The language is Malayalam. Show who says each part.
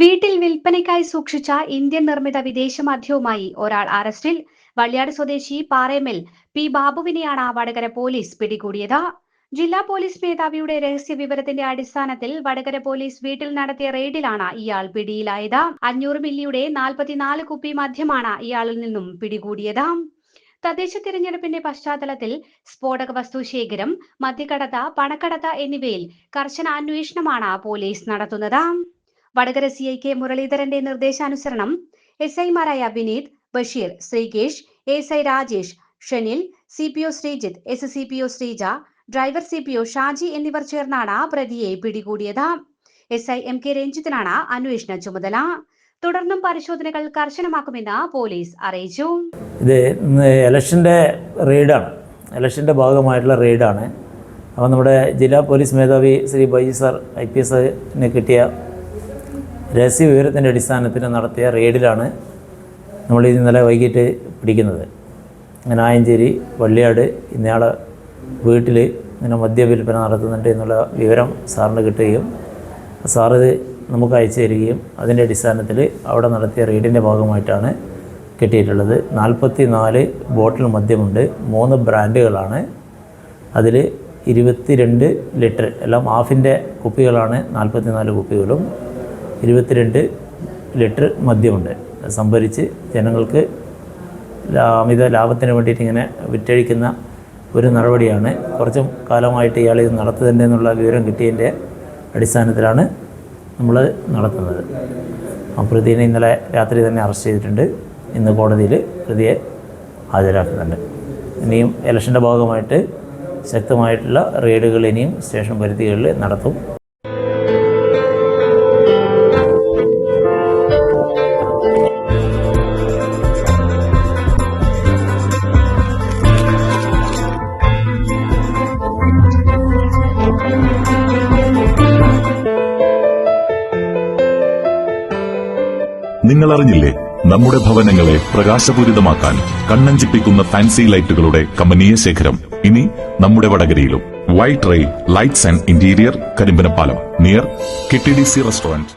Speaker 1: വീട്ടിൽ വിൽപ്പനയ്ക്കായി സൂക്ഷിച്ച ഇന്ത്യൻ നിർമ്മിത വിദേശ മദ്യവുമായി ഒരാൾ അറസ്റ്റിൽ. വള്ളിയാട് സ്വദേശി പാറേമൽ പി ബാബുവിനെയാണ് വടകര പോലീസ് പിടികൂടിയത്. ജില്ലാ പോലീസ് മേധാവിയുടെ രഹസ്യ വിവരത്തിന്റെ അടിസ്ഥാനത്തിൽ വടകര പോലീസ് വീട്ടിൽ നടത്തിയ റെയ്ഡിലാണ് ഇയാൾ പിടിയിലായത്. അഞ്ഞൂറ് മില്ലിയുടെ നാൽപ്പത്തിനാല് കുപ്പി മദ്യമാണ് ഇയാളിൽ നിന്നും പിടികൂടിയത്. തദ്ദേശ തിരഞ്ഞെടുപ്പിന്റെ പശ്ചാത്തലത്തിൽ സ്ഫോടക വസ്തു ശേഖരം മദ്യക്കടത്ത പണക്കടത്ത എന്നിവയിൽ കർശന അന്വേഷണമാണ് പോലീസ് നടത്തുന്നത്. വടകര സി ഐ കെ മുരളീധരന്റെ നിർദ്ദേശാനുസരണം. എസ് ഐമാരായ Vineeth Basheer Sreekesh S I Rajesh Shanil C P O Sreejith S C P O Sreeja driver C P O Shaji എന്നിവർ ചേർന്നാണ് പ്രതിയെ പിടികൂടിയത്. എസ് ഐ എം കെ രഞ്ജിത്തിനാണ് അന്വേഷണ ചുമതല. തുടർന്നും പരിശോധനകൾ കർശനമാക്കുമെന്ന് പോലീസ് അറിയിച്ചു.
Speaker 2: ഇത് ഇലക്ഷന്റെ റെയ്ഡാണ്. ഇലക്ഷന്റെ ഭാഗമായിട്ടുള്ള റെയ്ഡാണ്. അപ്പോൾ നമ്മുടെ ജില്ലാ പോലീസ് മേധാവി Sri Baiji sir I P എസിന് കിട്ടിയ രഹസ്യ വിവരത്തിന്റെ അടിസ്ഥാനത്തിൽ നടത്തിയ റെയ്ഡിലാണ് നമ്മൾ ഇന്നലെ വൈകിട്ട് പിടിക്കുന്നത്. അങ്ങനെ ആയഞ്ചേരി വള്ളിയാട് ഇന്നയാളെ വീട്ടിൽ ഇങ്ങനെ മദ്യവിൽപ്പന നടത്തുന്നുണ്ട് എന്നുള്ള വിവരം സാറിന് കിട്ടുകയും സാറിത് നമുക്ക് അയച്ചു തരികയും അതിന്റെ അടിസ്ഥാനത്തിൽ അവിടെ നടത്തിയ റെയ്ഡിന്റെ ഭാഗമായിട്ടാണ് കിട്ടിയിട്ടുള്ളത്. നാൽപ്പത്തി നാല് ബോട്ടിൽ മദ്യമുണ്ട്. മൂന്ന് ബ്രാൻഡുകളാണ്. അതിൽ ഇരുപത്തിരണ്ട് ലിറ്റർ എല്ലാം ഹാഫിന്റെ കുപ്പികളാണ്. നാൽപ്പത്തി നാല് കുപ്പികളും ഇരുപത്തിരണ്ട് ലിറ്റർ മദ്യമുണ്ട്. സംഭരിച്ച് ജനങ്ങൾക്ക് അമിത ലാഭത്തിന് വേണ്ടിയിട്ട് ഇങ്ങനെ വിറ്റഴിക്കുന്ന ഒരു നടപടിയാണ്. കുറച്ച് കാലമായിട്ട് ഇയാൾ ഇത് നടത്തുന്നുണ്ട് എന്നുള്ള വിവരം കിട്ടിയതിന്റെ അടിസ്ഥാനത്തിലാണ് നമ്മൾ നടത്തുന്നത്. ആ പ്രതിനെ ഇന്നലെ രാത്രി തന്നെ അറസ്റ്റ് ചെയ്തിട്ടുണ്ട്. ഇന്ന് കോടതിയിൽ പ്രതിയെ ഹാജരാക്കുന്നുണ്ട്. ഇനിയും ഇലക്ഷന്റെ ഭാഗമായിട്ട് ശക്തമായിട്ടുള്ള റെയ്ഡുകൾ ഇനിയും സ്റ്റേഷൻ പരിധികളിൽ നടത്തും.
Speaker 3: നിങ്ങൾ അറിഞ്ഞില്ലേ നമ്മുടെ ഭവനങ്ങളെ പ്രകാശപൂരിതമാക്കാൻ കണ്ണഞ്ചിപ്പിക്കുന്ന ഫാൻസി ലൈറ്റുകളുടെ കമനീയ ശേഖരം. ഇനി നമ്മുടെ വടകരയിലും. White rail lights and interior Karimbanapalam near K restaurant